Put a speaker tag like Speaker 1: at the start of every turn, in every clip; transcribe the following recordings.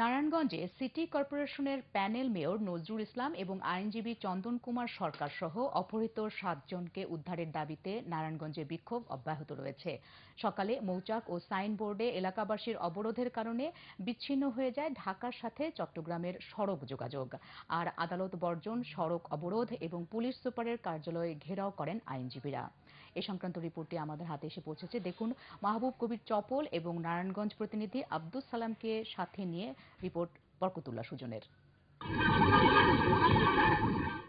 Speaker 1: নারায়ণগঞ্জে সিটি কর্পোরেশনের panel mayor Nazrul ইসলাম এবং আইনজীবী চন্দন কুমার সরকার সহ অপহৃত সাতজনকে উদ্ধারের দাবিতে নারায়ণগঞ্জে বিক্ষোভ অব্যাহত রয়েছে। সকালে মৌচাক ও সাইনবোর্ডে এলাকাবাসীর অবরোধের কারণে বিচ্ছিন্ন হয়ে যায় ঢাকার সাথে চট্টগ্রামের সড়ক যোগাযোগ। আর আদালত বর্জন সড়ক অবরোধ এবং পুলিশ সুপারের কার্যালয়ে ঘেরাও করেন আইনজীবীরা। এ সংক্রান্ত রিপোর্টটি আমাদের হাতে এসে পৌঁছেছে। দেখুন, মাহবুব কবির চপল এবং নারায়ণগঞ্জ প্রতিনিধি আব্দুস সালামকে সাথে নিয়ে রিপোর্ট বরকতুল্লাহ সুজনের।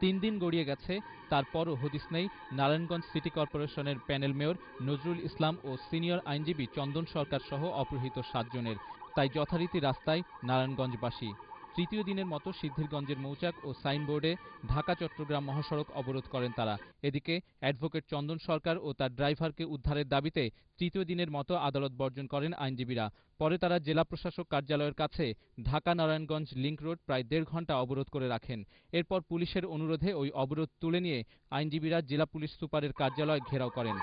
Speaker 2: তিন দিন গড়িয়ে গেছে, তারপরও হদিস নেই নারায়ণগঞ্জ সিটি কর্পোরেশনের প্যানেল মেয়র নজরুল ইসলাম ও সিনিয়র আইনজীবী চন্দন সরকার সহ অপহৃত সাতজনের। তাই যথারীতি রাস্তায় নারায়ণগঞ্জবাসী। তৃতীয় দিনের মতো সিদ্ধিরগঞ্জের মৌচাক ও সাইনবোর্ডে ঢাকা, চট্টগ্রাম মহাসড়ক অবরোধ করেন তারা। এদিকে অ্যাডভোকেট চন্দন সরকার ও তার ড্রাইভারকে উদ্ধারের দাবিতে তৃতীয় দিনের মতো আদালত বর্জন করেন আইনজীবীরা। পরে তারা জেলা প্রশাসক কার্যালয়ের কাছে ঢাকা, নারায়ণগঞ্জ লিংক রোড প্রায় দেড় ঘণ্টা অবরোধ করে রাখেন। এরপর পুলিশের অনুরোধে ওই অবরোধ তুলে নিয়ে আইনজীবীরা জেলা পুলিশ সুপারের কার্যালয় ঘেরাও করেন।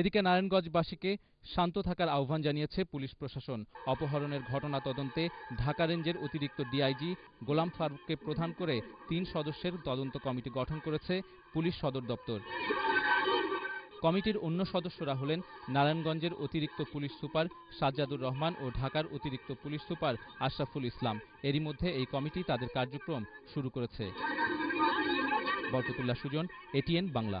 Speaker 2: এদিকে নারায়ণগঞ্জবাসীকে শান্ত থাকার আহ্বান জানিয়েছে পুলিশ প্রশাসন। অপহরণের ঘটনা তদন্তে ঢাকা রেঞ্জের অতিরিক্ত ডিআইজি গোলাম ফারুককে প্রধান করে তিন সদস্যের তদন্ত কমিটি গঠন করেছে পুলিশ সদর দপ্তর। কমিটির অন্য সদস্যরা হলেন নারায়ণগঞ্জের অতিরিক্ত পুলিশ সুপার সাজ্জাদুর রহমান ও ঢাকার অতিরিক্ত পুলিশ সুপার আশরাফুল ইসলাম। এরই মধ্যে এই কমিটি তাদের কার্যক্রম শুরু করেছে। বরকতুল্লাহ সুজন এটিএন বাংলা।